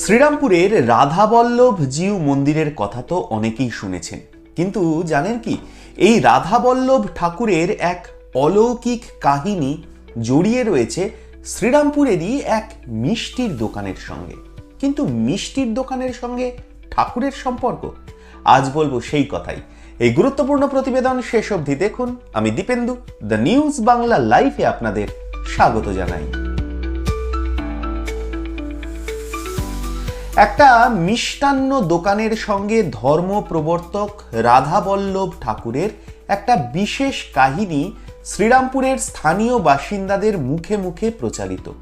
শ্রীরামপুরের রাধাবল্লভ জিউ মন্দিরের কথা তো অনেকেই শুনেছেন। কিন্তু জানেন কি, এই রাধাবল্লভ ঠাকুরের এক অলৌকিক কাহিনী জড়িয়ে রয়েছে শ্রীরামপুরেরই এক মিষ্টির দোকানের সঙ্গে। কিন্তু মিষ্টির দোকানের সঙ্গে ঠাকুরের সম্পর্ক? আজ বলব সেই কথাই। এই গুরুত্বপূর্ণ প্রতিবেদন শেষ অবধি দেখুন। আমি দীপেন্দু, দ্য নিউজ বাংলা লাইফে আপনাদের স্বাগত জানাই। একটা মিষ্টান্ন দোকানের সঙ্গে ধর্ম প্রবর্তক রাধাবল্লভ ঠাকুরের একটা বিশেষ কাহিনী শ্রীরামপুরের স্থানীয় বাসিন্দাদের মুখে মুখে প্রচারিত।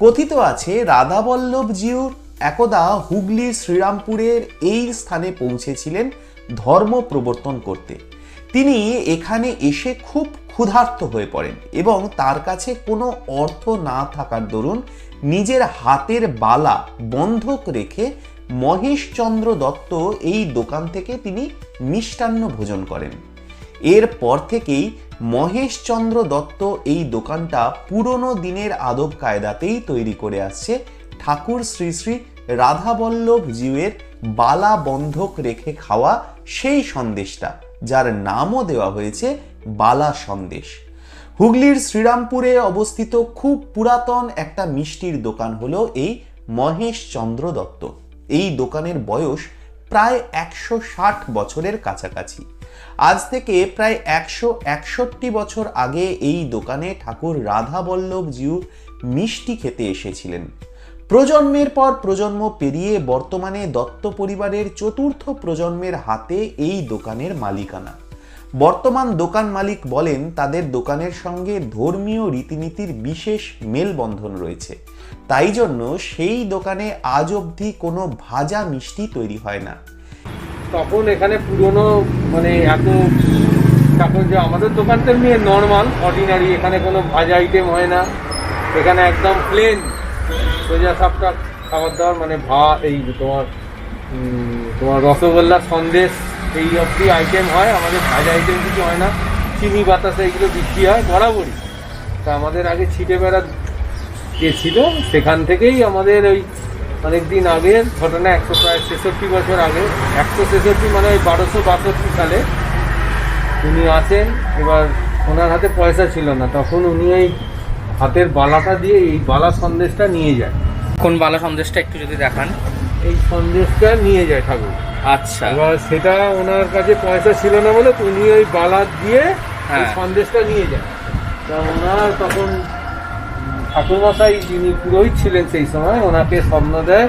কথিত আছে রাধাবল্লভ জিউর একদা হুগলির শ্রীরামপুরের এই স্থানে পৌঁছেছিলেন ধর্ম প্রবর্তন করতে। তিনি এখানে এসে খুব ক্ষুধার্ত হয়ে পড়েন এবং তার কাছে কোনো অর্থ না থাকার দরুন নিজের হাতের বালা বন্ধক রেখে মহেশচন্দ্র দত্ত এই দোকান থেকে তিনি মিষ্টান্ন ভোজন করেন। এরপর থেকেই মহেশচন্দ্র দত্ত এই দোকানটা পুরনো দিনের আদব কায়দাতেই তৈরি করে আসছে ঠাকুর শ্রী শ্রী রাধাবল্লভ জিউয়ের বালা বন্ধক রেখে খাওয়া সেই সন্দেশটা, যার নামও দেওয়া হয়েছে বালা সন্দেশ। হুগলির শ্রীরামপুরে অবস্থিত খুব পুরাতন একটা মিষ্টির দোকান হলো এই মহেশ চন্দ্র দত্ত। এই দোকানের বয়স প্রায় একশো ষাট বছরের কাছাকাছি। আজ থেকে প্রায় একশো একষট্টি বছর আগে এই দোকানে ঠাকুর রাধাবল্লভ জিউ মিষ্টি খেতে এসেছিলেন। প্রজন্মের পর প্রজন্ম পেরিয়ে বর্তমানে দত্ত পরিবারের চতুর্থ প্রজন্মের হাতে এই দোকানের মালিকানা। বর্তমান দোকান মালিক বলেন, তাদের দোকানের সঙ্গে ধর্মীয় রীতিনীতির বিশেষ মেলবন্ধন রয়েছে। তাই জন্য সেই দোকানে আজ অবধি কোনো ভাজা মিষ্টি তৈরি হয় না। তখন এখানে পুরনো মানে এত এখন যে আমাদের দোকানটা এমনি নর্মাল অর্ডিনারি এখানে কোনো ভাজা আইটেম হয় না। এখানে একদম প্লেন সোজা সাপটা খাবার দাবার মানে ভা এই তোমার তোমার রসগোল্লা সন্দেশ এই অবধি আইটেম হয়, আমাদের ভাজা আইটেম কিছু হয় না। চিনি, বাতাসা, এইগুলো বিক্রি হয় বরাবরই। তা আমাদের আগে ছিটে বেড়া যে ছিল সেখান থেকেই আমাদের ওই অনেক দিন আগের ঘটনা, একশো প্রায় ছেষট্টি বছর আগে। একশো ছেষট্টি মানে ওই বারোশো বাষট্টি সালে উনি আসেন, এবার ওনার হাতে পয়সা ছিল না। তখন উনি এই হাতের বালাটা দিয়ে এই বালা সন্দেশটা নিয়ে যায়। কোন বালা সন্দেশটা একটু যদি দেখান। এই সন্দেশটা নিয়ে যায় ঠাকুর আচ্ছা এবার সেটা ওনার কাছে পয়সা ছিল না বলে উনি ওই বালা দিয়ে হ্যাঁ। সন্দেশটা নিয়ে যায় তা ওনার তখন ঠাকুরমশাই যিনি পুরোহিত ছিলেন সেই সময় ওনাকে স্বপ্ন দেয়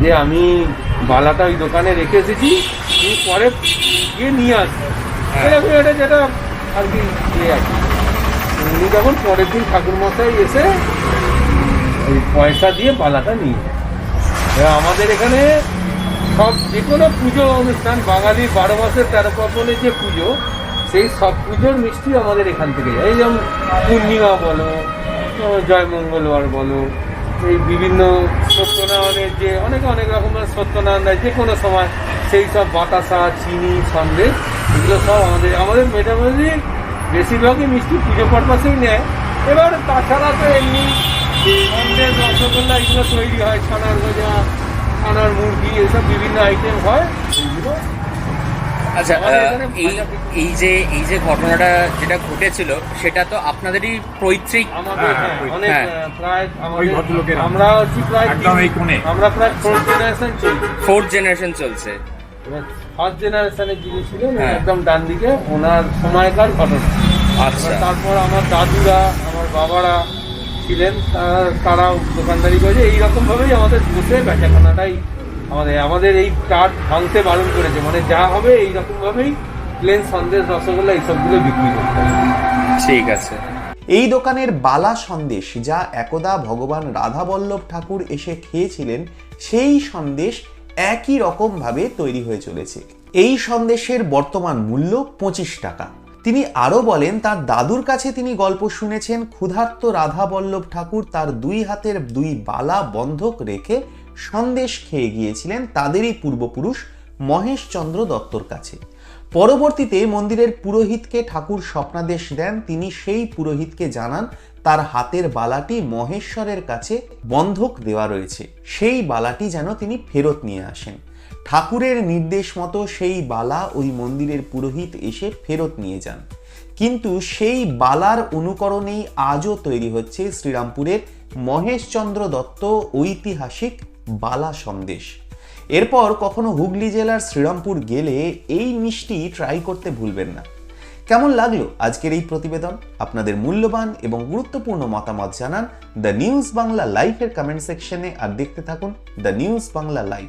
যে আমি বালাটা ওই দোকানে রেখে এসেছি তুমি পরে গিয়ে নিয়ে আসবে হ্যাঁ। এরকম এটা যেটা আর কি ইয়ে আর কি। উনি তখন পরের দিন ঠাকুরমশাই এসে ওই পয়সা দিয়ে বালাটা নিয়ে যায় আমাদের এখানে সব যে কোনো পুজো অনুষ্ঠান, বাঙালির বারো মাসের তেরো পার্বণের যে পুজো, সেই সব পুজোর মিষ্টি আমাদের এখান থেকে যায়। এই যেমন পূর্ণিমা বলো জয়মঙ্গলবার বলো, এই বিভিন্ন সত্যনারায়ণের যে অনেক অনেক রকমের সত্যনারায়ণ দেয়, যে কোনো সময় সেই সব বাতাসা, চিনি, সন্দেশ, এগুলো সব আমাদের আমাদের মোটামুটি বেশিরভাগই মিষ্টি পুজো পারপাসেই নেয়। এবার তাছাড়া তো এমনি সন্দেশ রসগোল্লা এগুলো তৈরি হয় ছানার গজা ছানার মুরগি এসব বিভিন্ন আইটেম হয়। এইগুলো আচ্ছা এই এই যে এই যে ঘটনাটা যেটা ঘটেছিল সেটা তো আপনাদেরই পৈতৃক আমাদের অনেক। প্রায় আমরা হচ্ছি প্রায় একদম তিন- এই কোণে। আমরা প্রায় ফোর্থ জেনারেশন চলছি। ফোর্থ জেনারেশন চলছে। ফার্স্ট জেনারেশনের যিনি ছিলেন হ্যাঁ। একদম ডান দিকে ওনার সময়কার ঘটনা। আচ্ছা। তারপর আমার দাদুরা আমার বাবারা ছিলেন তারা- তারাও দোকানদারি করেছে। এইরকম ভাবেই আমাদের বসে বেচাখানাটাই আমাদের আমাদের এই কার্ড ভাঙতে বারণ করেছে। মানে যা হবে এইরকম ভাবেই প্লেন সন্দেশ রসগোল্লা এইসবগুলো বিক্রি করতে হবে। ঠিক আছে। এই দোকানের বালা সন্দেশ যা একদা ভগবান রাধাবল্লভ ঠাকুর এসে খেয়েছিলেন সেই সন্দেশ একই রকমভাবে তৈরি হয়ে চলেছে। এই সন্দেশের বর্তমান মূল্য পঁচিশ টাকা। তিনি আরও বলেন, তার দাদুর কাছে তিনি গল্প শুনেছেন, ক্ষুধার্ত রাধাবল্লভ ঠাকুর তার দুই হাতের দুই বালা বন্ধক রেখে সন্দেশ খেয়ে গিয়েছিলেন তাদেরই পূর্বপুরুষ মহেশচন্দ্র দত্তর কাছে। পরবর্তীতে মন্দিরের পুরোহিতকে ঠাকুর স্বপ্নাদেশ দেন, তিনি সেই পুরোহিতকে জানান, তার হাতের বালাটি মহেশ্বরের কাছে বন্ধক দেওয়া রয়েছে, সেই বালাটি যেন তিনি ফেরত নিয়ে আসেন। ঠাকুরের নির্দেশ মতো সেই বালা ওই মন্দিরের পুরোহিত এসে ফেরত নিয়ে যান। কিন্তু সেই বালার অনুকরণেই আজও তৈরি হচ্ছে শ্রীরামপুরের মহেশচন্দ্র দত্ত ঐতিহাসিক বালা সন্দেশ। এরপর কখনো হুগলি জেলার শ্রীরামপুর গেলে এই মিষ্টি ট্রাই করতে ভুলবেন না। কেমন লাগল আজকের এই প্রতিবেদন? আপনাদের মূল্যবান এবং গুরুত্বপূর্ণ মতামত জানান দ্য নিউজ বাংলা লাইফের কমেন্ট সেকশনে আর দেখতে থাকুন দ্য নিউজ বাংলা লাইভ